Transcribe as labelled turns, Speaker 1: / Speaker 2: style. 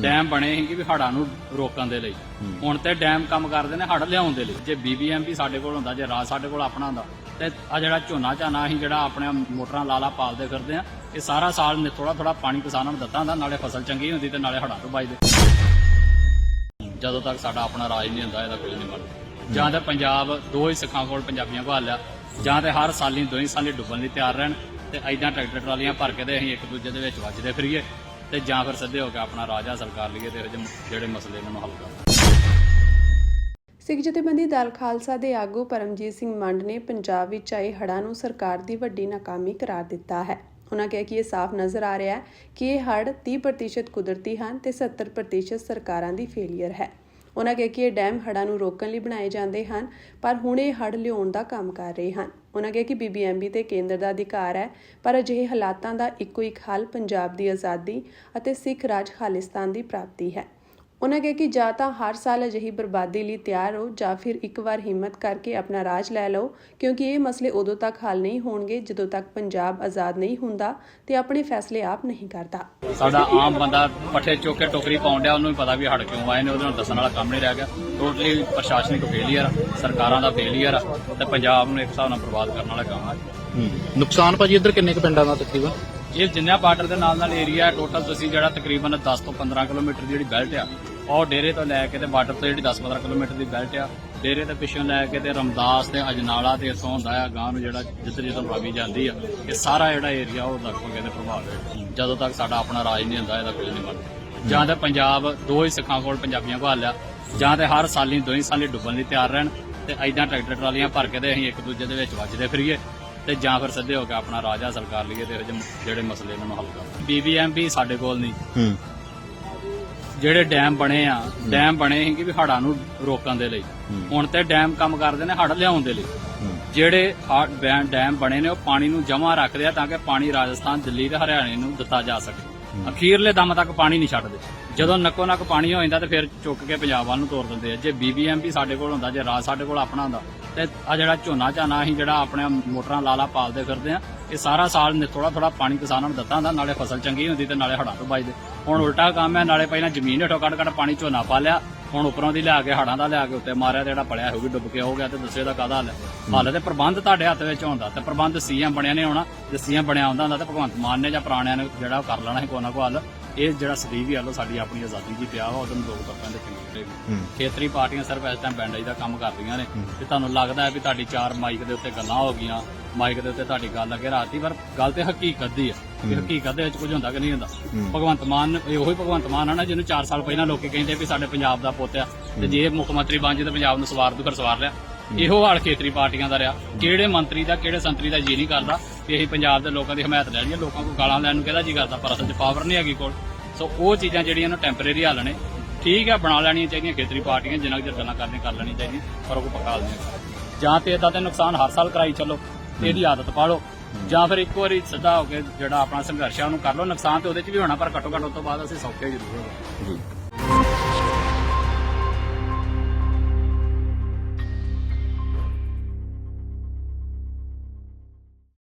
Speaker 1: Dam ਬਣੇ ਸੀ ਕਿ ਵੀ ਹੜ੍ਹਾਂ ਨੂੰ ਰੋਕਣ ਦੇ ਲਈ। ਹੁਣ ਤੇ ਡੈਮ ਕੰਮ ਕਰਦੇ ਨੇ ਹੜ੍ਹ ਲਿਆਉਣ ਦੇ ਲਈ। ਜੇ ਬੀਬੀਐਮਪੀ ਸਾਡੇ ਕੋਲ ਹੁੰਦਾ ਜੇ ਰਾਜ ਸਾਡੇ ਕੋਲ ਆਪਣਾ ਹੁੰਦਾ ਤੇ ਆ ਜਿਹੜਾ ਝੋਨਾ ਝਾਨਾ ਅਸੀਂ ਜਿਹੜਾ ਆਪਣੇ ਮੋਟਰਾਂ ਲਾਲਾ ਪਾਲਦੇ ਫਿਰਦੇ ਆ ਇਹ ਸਾਰਾ ਸਾਲ ਨੇ ਥੋੜਾ ਥੋੜਾ ਪਾਣੀ ਕਿਸਾਨਾਂ ਨੂੰ ਦਿੱਤਾ ਹੁੰਦਾ ਨਾਲੇ ਫਸਲ ਚੰਗੀ ਹੁੰਦੀ ਤੇ ਨਾਲੇ ਹੜ੍ਹਾਂ ਤੋਂ ਬਚਦੇ। ਜਦੋਂ ਤੱਕ ਸਾਡਾ ਆਪਣਾ ਰਾਜ ਨਹੀਂ ਹੁੰਦਾ ਇਹਦਾ ਕੁਝ ਨਹੀਂ ਬਣਦਾ। ਜਾਂ ਤਾਂ ਪੰਜਾਬ ਦੋ ਹੀ ਸਿੱਖਾਂ ਕੋਲ ਪੰਜਾਬੀਆਂ ਕੋਲ ਹਾਲਿਆ ਜਾਂ ਤੇ ਹਰ ਸਾਲੀ ਦੋ ਹੀ ਸਾਲੀ ਡੁੱਬਣ ਲਈ ਤਿਆਰ ਰਹਿਣ ਤੇ ਐਦਾਂ ਟਰੈਕਟਰ ਟਰਾਲੀਆਂ ਭਰ ਕੇ ਤੇ ਅਸੀਂ ਇੱਕ ਦੂਜੇ ਦੇ ਵਿੱਚ ਵੱਜਦੇ ਫਿਰੀਏ। ਤੇ ਜਾਂ ਫਿਰ ਸਿੱਧੇ ਹੋ ਕੇ ਆਪਣਾ ਰਾਜ ਹਾਸਲ ਕਰ ਲਈਏ ਤੇ ਇਹੋ ਜਿਹੇ ਜਿਹੜੇ ਮਸਲੇ ਇਹਨਾਂ ਨੂੰ ਹੱਲ ਕਰ
Speaker 2: ਸਿੱਖ ਜਥੇਬੰਦੀ ਦਲ ਖਾਲਸਾ ਦੇ ਆਗੂ ਪਰਮਜੀਤ ਸਿੰਘ ਮੰਡ ਨੇ ਪੰਜਾਬ ਵਿੱਚ ਆਏ ਹੜ੍ਹਾਂ ਨੂੰ ਸਰਕਾਰ ਦੀ ਵੱਡੀ ਨਾਕਾਮੀ ਕਰਾਰ ਦਿੱਤਾ ਹੈ। ਉਹਨਾਂ ਕਿਹਾ ਕਿ ਇਹ ਸਾਫ਼ ਨਜ਼ਰ ਆ ਰਿਹਾ ਹੈ ਕਿ ਇਹ ਹੜ੍ਹ 30% ਕੁਦਰਤੀ ਹਨ ਤੇ 70% ਸਰਕਾਰਾਂ ਦੀ ਫੇਲਿਅਰ ਹੈ। ਉਹਨਾਂ ਕਿਹਾ ਕਿ ਇਹ ਡੈਮ ਹੜ੍ਹਾਂ ਨੂੰ ਰੋਕਣ ਲਈ ਬਣਾਏ ਜਾਂਦੇ ਹਨ, ਪਰ ਹੁਣ ਇਹ ਹੜ੍ਹ ਲਿਆਉਣ ਦਾ ਕੰਮ ਕਰ ਰਹੇ ਹਨ। ਉਹਨਾਂ ਕਿਹਾ ਕਿ ਬੀਬੀਐਮਬੀ ਤੇ ਕੇਂਦਰ ਦਾ ਅਧਿਕਾਰ ਹੈ, ਪਰ ਅਜਿਹੇ ਹਾਲਾਤਾਂ ਦਾ ਇੱਕੋ ਇੱਕ ਹੱਲ ਪੰਜਾਬ ਦੀ ਆਜ਼ਾਦੀ ਅਤੇ ਸਿੱਖ ਰਾਜ ਖਾਲਿਸਤਾਨ ਦੀ ਪ੍ਰਾਪਤੀ ਹੈ। ਉਹਨਾਂ ਕਿਹਾ ਕਿ ਜਾਂ ਤਾਂ ਹਰ ਸਾਲ ਅਜਿਹੀ ਬਰਬਾਦੀ ਲਈ ਤਿਆਰ ਹੋ ਜਾਂ ਫਿਰ ਇੱਕ ਵਾਰ ਹਿੰਮਤ ਕਰਕੇ ਆਪਣਾ ਰਾਜ ਲੈ ਲਓ ਕਿਉਂਕਿ ਇਹ ਮਸਲੇ ਉਦੋਂ ਤੱਕ ਹੱਲ ਨਹੀਂ ਹੋਣਗੇ ਜਦੋਂ ਤੱਕ ਪੰਜਾਬ ਆਜ਼ਾਦ ਨਹੀਂ ਹੁੰਦਾ ਤੇ ਆਪਣੇ ਫੈਸਲੇ ਆਪ ਨਹੀਂ ਕਰਦਾ।
Speaker 1: ਸਾਡਾ ਆਮ ਬੰਦਾ ਪੱਠੇ ਚੁੱਕ ਕੇ ਟੋਕਰੀ ਪਾਉਣ ਡਿਆ ਉਹਨੂੰ ਵੀ ਪਤਾ ਵੀ ਹੜ ਕਿਉਂ ਆਏ ਨੇ ਉਹਦੇ ਨਾਲ ਦੱਸਣ ਵਾਲਾ ਕੰਮ ਨਹੀਂ ਰਹਿ ਗਿਆ। ਟੋਟਲੀ ਪ੍ਰਸ਼ਾਸਨਿਕ ਫੇਲੀਅਰ ਸਰਕਾਰਾਂ ਦਾ ਫੇਲੀਅਰ ਤੇ ਪੰਜਾਬ ਨੂੰ ਇੱਕ ਹਿਸਾਬ ਨਾਲ ਬਰਬਾਦ ਕਰਨ ਵਾਲਾ ਕੰਮ ਹੂੰ।
Speaker 3: ਨੁਕਸਾਨ ਭਾਜੀ ਇੱਧਰ ਕਿੰਨੇ ਕੁ ਪਿੰਡਾਂ ਦਾ ਤਕਰੀਬਨ?
Speaker 1: ਇਹ ਜਿੰਨਾ ਬਾਰਡਰ ਦੇ ਨਾਲ ਨਾਲ ਏਰੀਆ ਟੋਟਲ ਤੁਸੀਂ ਜਿਹੜਾ ਤਕਰੀਬਨ 10 ਤੋਂ 15 ਕਿਲੋਮੀਟਰ ਦੀ ਜਿਹੜੀ ਬੈਲਟ ਆ, ਉਹ ਡੇਰੇ ਤੋਂ ਲੈ ਕੇ ਤੇ ਬਾਰਡਰ ਤੋਂ ਜਿਹੜੀ 10-15 ਕਿਲੋਮੀਟਰ ਦੀ ਬੈਲਟ ਆ, ਡੇਰੇ ਤੇ ਪਿੱਛੋਂ ਲੈ ਕੇ ਤੇ ਰਮਦਾਸ ਤੇ ਅਜਨਾਲਾ ਤੇ ਇਥੋਂ ਹੁੰਦਾ ਆ ਗਾਂ ਨੂੰ ਜਿਹੜਾ ਜਿੱਧਰ ਜਿੱਧਰ ਰਾਵੀ ਜਾਂਦੀ ਆ, ਇਹ ਸਾਰਾ ਜਿਹੜਾ ਏਰੀਆ ਉਹ ਲਗਭਗ ਇਹਦੇ ਪ੍ਰਭਾਵ ਹੈ। ਜਦੋਂ ਤੱਕ ਸਾਡਾ ਆਪਣਾ ਰਾਜ ਨਹੀਂ ਹੁੰਦਾ, ਇਹਦਾ ਕੁਝ ਨਹੀਂ ਬਣਦਾ। ਜਾਂ ਤਾਂ ਪੰਜਾਬ ਦੋ ਹੀ ਸਿੱਖਾਂ ਕੋਲ ਪੰਜਾਬੀਆਂ ਕੋਲ ਹਾਲਿਆ ਜਾਂ ਤੇ ਹਰ ਸਾਲੀ ਦੋ ਹੀ ਸਾਲੀ ਡੁੱਬਣ ਲਈ ਤਿਆਰ ਰਹਿਣ ਤੇ ਐਦਾਂ ਟਰੈਕਟਰ ਟਰਾਲੀਆਂ ਭਰ ਕੇ ਤੇ ਅਸੀਂ ਇੱਕ ਦੂਜੇ ਦੇ ਵਿੱਚ ਵੱਜਦੇ ਫਿਰੀਏ। ਤੇ ਜਾਂ ਫਿਰ ਸਿੱਧੇ ਹੋ ਕੇ ਆਪਣਾ ਰਾਜ ਹਾਸਲ ਕਰ ਲਈਏ ਤੇ ਇਹੋ ਜਿਹੇ ਜਿਹੜੇ ਮਸਲੇ ਇਹਨਾਂ ਨੂੰ ਹੱਲ ਕਰ ਬੀਬੀਐਮਪੀ ਸਾਡੇ ਕੋਲ ਨਹੀਂ।
Speaker 3: ਹੂੰ।
Speaker 1: ਜਿਹੜੇ ਡੈਮ ਬਣੇ ਆ ਡੈਮ ਬਣੇ ਸੀ ਕਿ ਵੀ ਹੜ੍ਹਾਂ ਨੂੰ ਰੋਕਣ ਦੇ ਲਈ। ਹੁਣ ਤੇ ਡੈਮ ਕੰਮ ਕਰਦੇ ਨੇ ਹੜ੍ਹ ਲਿਆਉਣ ਦੇ ਲਈ। ਜਿਹੜੇ ਡੈਮ ਬਣੇ ਨੇ ਉਹ ਪਾਣੀ ਨੂੰ ਜਮ੍ਹਾਂ ਰੱਖਦੇ ਆ ਤਾਂ ਕਿ ਪਾਣੀ ਰਾਜਸਥਾਨ ਦਿੱਲੀ ਤੇ ਹਰਿਆਣੇ ਨੂੰ ਦਿੱਤਾ ਜਾ ਸਕੇ। ਅਖੀਰਲੇ ਦਮ ਤੱਕ ਪਾਣੀ ਨਹੀਂ ਛੱਡਦੇ। ਜਦੋਂ ਨੱਕੋ ਨੱਕ ਪਾਣੀ ਹੋ ਜਾਂਦਾ ਤੇ ਫਿਰ ਚੁੱਕ ਕੇ ਪੰਜਾਬ ਵੱਲ ਨੂੰ ਤੋਰ ਦਿੰਦੇ ਆ। ਜੇ ਬੀਬੀਐਮਪੀ ਸਾਡੇ ਕੋਲ ਹੁੰਦਾ, ਜੇ ਰਾਜ ਸਾਡੇ ਕੋਲ ਆਪਣਾ ਹੁੰਦਾ, ਤੇ ਆ ਜਿਹੜਾ ਝੋਨਾ ਝਾਨਾ ਅਸੀਂ ਜਿਹੜਾ ਆਪਣੇ ਮੋਟਰਾਂ ਲਾਲਾ ਪਾਲਦੇ ਫਿਰਦੇ ਆ, ਇਹ ਸਾਰਾ ਸਾਲ ਥੋੜਾ ਥੋੜਾ ਪਾਣੀ ਕਿਸਾਨਾਂ ਨੂੰ ਦਿੱਤਾ ਹੁੰਦਾ, ਨਾਲੇ ਫਸਲ ਚੰਗੀ ਹੁੰਦੀ ਤੇ ਨਾਲੇ ਹੜ੍ਹਾਂ ਤੋਂ ਬਚਦੇ। ਹੁਣ ਉਲਟਾ ਕੰਮ ਹੈ, ਨਾਲੇ ਪਹਿਲਾਂ ਜ਼ਮੀਨ ਹੇਠੋਂ ਕੱਢ ਕੱਢ ਪਾਣੀ ਝੋਨਾ ਪਾ ਲਿਆ, ਹੁਣ ਉੱਪਰੋਂ ਦੀ ਲਿਆ ਕੇ ਹੜਾਂ ਦਾ ਲਿਆ ਕੇ ਉੱਤੇ ਮਾਰਿਆ ਤੇ ਜਿਹੜਾ ਪੜਿਆ ਹੋਊਗੀ ਡੁੱਬ ਕੇ ਹੋ ਗਿਆ ਤੇ ਦੱਸੇ ਦਾ ਕਾਹਦਾ ਹੱਲ ਹੈ? ਹੱਲ ਤੇ ਪ੍ਰਬੰਧ ਤੁਹਾਡੇ ਹੱਥ ਵਿੱਚ ਹੁੰਦਾ ਤੇ ਪ੍ਰਬੰਧ ਸੀਐਮ ਬਣਿਆ ਨੇ ਹੋਣਾ, ਜੇ ਸੀਐਮ ਬਣਿਆ ਹੁੰਦਾ ਹੁੰਦਾ ਤੇ ਭਗਵੰਤ ਮਾਨ ਨੇ ਜਾਂ ਪੁਰਾਣਿਆਂ ਨੇ ਜਿਹੜਾ ਉਹ ਕਰ ਲੈਣਾ ਸੀ, ਕੋਈ ਨਾ ਕੋਈ ਹੱਲ। ਇਹ ਜਿਹੜਾ ਸਦੀਵ ਹੀ ਹੱਲ ਸਾਡੀ ਆਪਣੀ ਆਜ਼ਾਦੀ ਦੀ ਪਿਆ ਵਾ ਉਹਨੂੰ ਲੋਕ ਤੱਕਾਂ ਦੇ ਚੰਗੀ
Speaker 3: ਹੂੰ।
Speaker 1: ਖੇਤਰੀ ਪਾਰਟੀਆਂ ਸਿਰਫ ਇਸ ਟਾਈਮ ਬੈਂਡੇਜ ਦਾ ਕੰਮ ਕਰਦੀਆਂ ਨੇ ਤੇ ਤੁਹਾਨੂੰ ਲੱਗਦਾ ਹੈ ਵੀ ਤੁਹਾਡੀ ਚਾਰ ਮਾਈਕ ਦੇ ਉੱਤੇ ਗੱਲਾਂ ਹੋ ਗਈਆਂ ਮਾਈਕ ਦੇ ਉੱਤੇ ਤੁਹਾਡੀ ਗੱਲ ਅੱਗੇ ਰਾਤੀ ਪਰ ਗੱਲ ਤੇ ਹਕੀਕਤ ਦੀ ਹੈ ਕਿ ਹਕੀਕਤ ਦੇ ਵਿੱਚ ਕੁਝ ਹੁੰਦਾ ਕਿ ਨਹੀਂ ਹੁੰਦਾ। ਭਗਵੰਤ ਮਾਨ ਇਹ ਉਹੀ ਭਗਵੰਤ ਮਾਨ ਆ ਨਾ ਜਿਹਨੂੰ 4 ਸਾਲ ਪਹਿਲਾਂ ਲੋਕੀ ਕਹਿੰਦੇ ਵੀ ਸਾਡੇ ਪੰਜਾਬ ਦਾ ਪੁੱਤ ਆ ਤੇ ਜੇ ਮੁੱਖ ਮੰਤਰੀ ਬਣ ਜੇ ਤਾਂ ਪੰਜਾਬ ਨੂੰ ਸਵਾਰ ਦੂ ਸਵਾਰ ਲਿਆ। ਇਹੋ ਹਾਲ ਖੇਤਰੀ ਪਾਰਟੀਆਂ ਦਾ ਰਿਹਾ। ਕਿਹੜੇ ਮੰਤਰੀ ਦਾ ਕਿਹੜੇ ਸੰਤਰੀ ਦਾ ਜੀ ਨਹੀਂ ਕਰਦਾ। ਕਿ ਅਸੀਂ ਪੰਜਾਬ ਦੇ ਲੋਕਾਂ ਦੀ ਹਮਾਇਤ ਲੈ ਲਈਏ ਲੋਕਾਂ ਕੋਲ ਗਾਲਾਂ ਲੈਣ ਨੂੰ ਕਿਹਦਾ ਜੀ ਕਰਦਾ ਪਰ ਅਸਲ 'ਚ ਪਾਵਰ ਨਹੀਂ ਹੈਗੀ ਕੋਲ। ਸੋ ਉਹ ਚੀਜ਼ਾਂ ਜਿਹੜੀਆਂ ਨੂੰ ਟੈਂਪਰੇਰੀ ਹੱਲ ਨੇ। ਠੀਕ ਹੈ ਬਣਾ ਲੈਣੀਆਂ ਚਾਹੀਦੀਆਂ ਖੇਤਰੀ ਪਾਰਟੀਆਂ ਜਿੰਨਾ ਕੁ ਚਿਰ ਗੱਲਾਂ ਕਰਨੀਆਂ ਕਰ ਲੈਣੀਆਂ ਚਾਹੀਦੀਆਂ ਪਰ ਉਹ ਪਕਾ ਲੈਣੀਆਂ ਜਾਂ ਤੇ ਇਦਾਂ ਦੇ ਨੁਕਸਾਨ ਹਰ ਸਾਲ ਕਰਾਈ ਚੱਲੋ ਤੇ ਇਹਦੀ ਆਦਤ ਪਾ ਲਓ ਜਾਂ ਫਿਰ ਇੱਕ ਵਾਰੀ ਸਿੱਧਾ ਹੋ ਕੇ ਜਿਹੜਾ ਆਪਣਾ ਸੰਘਰਸ਼ ਆ ਉਹਨੂੰ ਕਰ ਲਓ। ਨੁਕਸਾਨ ਤੇ ਉਹਦੇ 'ਚ ਵੀ ਹੋਣਾ ਪਰ ਘੱਟੋ ਘੱਟ ਉਸ ਤੋਂ ਬਾਅਦ ਅਸੀਂ ਸੌਖੇ ਜ਼ਰੂਰ ਹੋਵਾਂਗੇ।
Speaker 3: ਜੀ